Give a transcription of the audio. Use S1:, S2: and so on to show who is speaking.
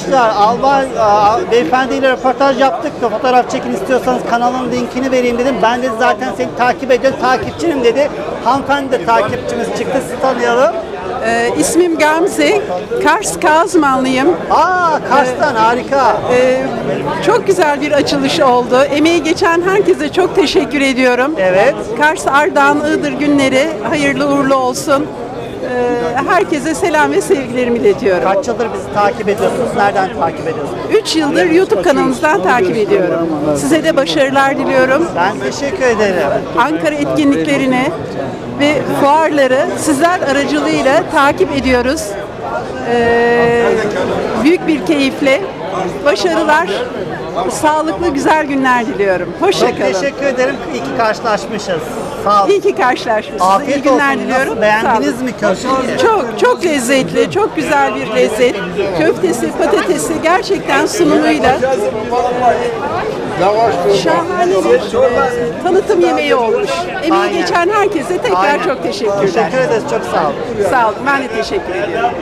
S1: Arkadaşlar Alban a, beyefendiyle röportaj yaptık da fotoğraf çekin istiyorsanız kanalın linkini vereyim dedim. Ben de zaten seni takip ediyorum, takipçinim dedi. Hanımefendi de takipçimiz çıktı, sizi tanıyalım.
S2: Ee, ismim Gamze, Kars Kazmanlıyım.
S1: Aa Kars'tan harika.
S2: Ee, çok güzel bir açılış oldu. Emeği geçen herkese çok teşekkür ediyorum.
S1: Evet.
S2: Kars Ardahan Iğdır günleri hayırlı uğurlu olsun. Ee, herkese selam ve sevgilerimi iletiyorum.
S1: Kaç yıldır bizi takip ediyorsunuz? Nereden takip ediyorsunuz?
S2: 3 yıldır YouTube kanalınızdan takip ediyorum. Size de başarılar diliyorum.
S1: Ben teşekkür ederim.
S2: Ankara etkinliklerini ve fuarları sizler aracılığıyla takip ediyoruz. Ee, büyük bir keyifle başarılar, sağlıklı güzel günler diliyorum.
S1: Çok
S2: Hoşçakalın.
S1: teşekkür ederim. İyi ki karşılaşmışız. Sağ olun.
S2: İyi ki karşılaşmışsınız.
S1: Afiyet
S2: İyi günler
S1: olsun.
S2: diliyorum.
S1: Nasıl, beğendiniz
S2: Sağ olun.
S1: mi köfteyi?
S2: Çok çok lezzetli, çok güzel bir lezzet. Köftesi, patatesi gerçekten sunumuyla şahane bir e, tanıtım yemeği olmuş. Emeği
S1: Aynen.
S2: geçen herkese tekrar çok teşekkürler.
S1: Teşekkür ederiz. Çok sağ olun.
S2: Sağ olun. Ben de teşekkür ediyorum.